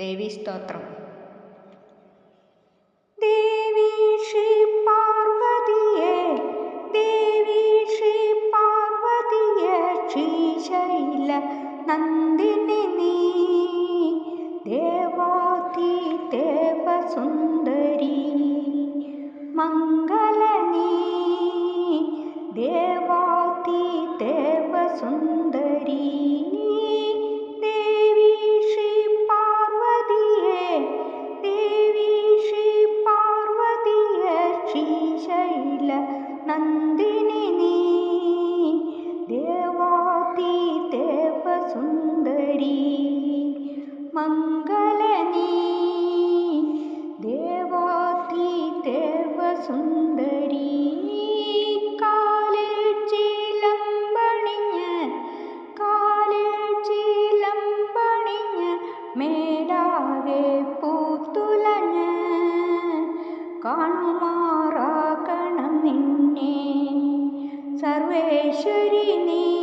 देवीस्तोत्रम् देवी श्रीपार्वतीये देवी श्रीपार्वतीये श्रीशैलनन्दिनी देवाति देवसुन्दरी मङ्गलनी देवाति देवसुन्दरी മംഗളനീ. ദേവാധി ദേവസുന്ദരീ കാലിൽ ചീലം പണിഞ്ഞ് കാലിൽ ചീലം പണിഞ്ഞ് മേലാകെ പൂത്തുലഞ്ഞ് കാണുമാറാക്കണം നിന്നെ. സർവേശ്വരി നീ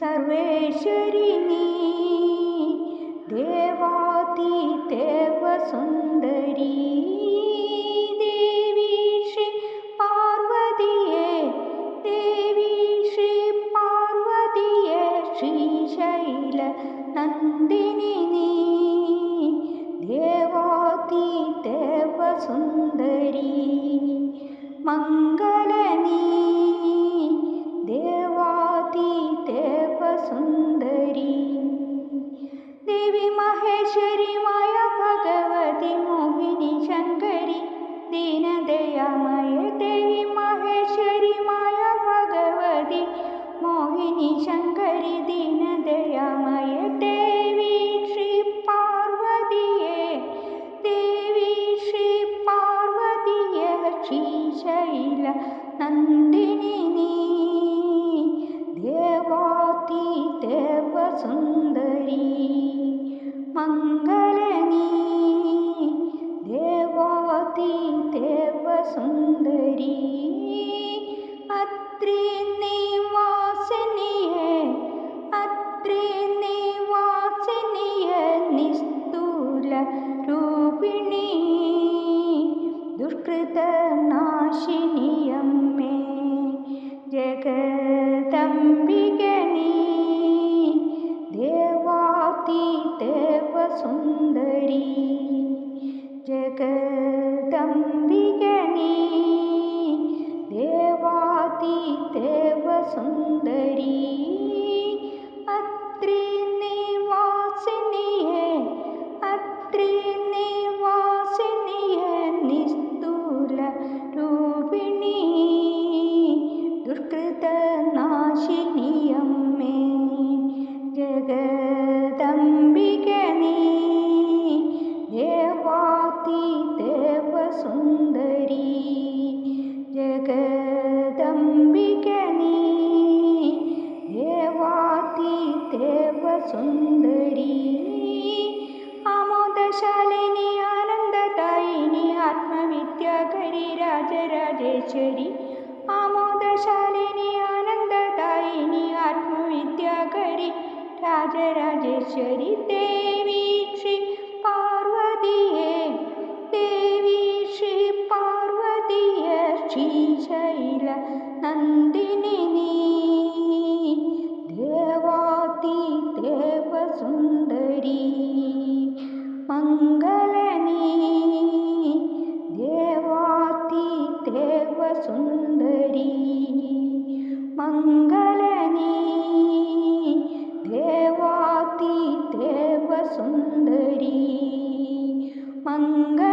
सर्वेश्वरिणी। देवाती सुन्दरी। देवी श्री पार्वतीये देवी श्री पार्वतीये पार्वतीय श्रीशैलनन्दिनि देवातीवसुन्दरि मङ्गल महेश्वरी माया भगवती मोहिनी शङ्करी दीनदयामय देवी महेश्वरी माया भगवती मोहिनी शङ्करी दीनदयामय देवी श्रीशैल नन्दिनी देवाति देवसुन्दरी मङ्गलनी देवाति देवसुन्दरी अत्रि निवासिनिये अत्रि निवासिनिय निस्तूलरूपिणी दुष्कृतनाशिनियम्मे जगदम्बिकनी देवसुन्दरी जगदम्बिकनी देवाति ആദി ദേവസുന്ദരി ജഗദംബിക നീ ദേവാതി ദേവസുന്ദരി. ആമോദശാലിനി ആനന്ദദായിനി ആത്മവിദ്യാകരി രാജരാജേശ്വരി. ആമോദശാലിനി ആനന്ദദായിനി ആത്മവിദ്യാകരി രാജരാജേശ്വരി ദേവി. ശൈല നന്ദിനി നീ. ദേവാതി ദേവസുന്ദരി. മംഗളനി ദേവാതി ദേവസുന്ദരി. മംഗളനി ദേവാതി ദേവസുന്ദരി. മംഗള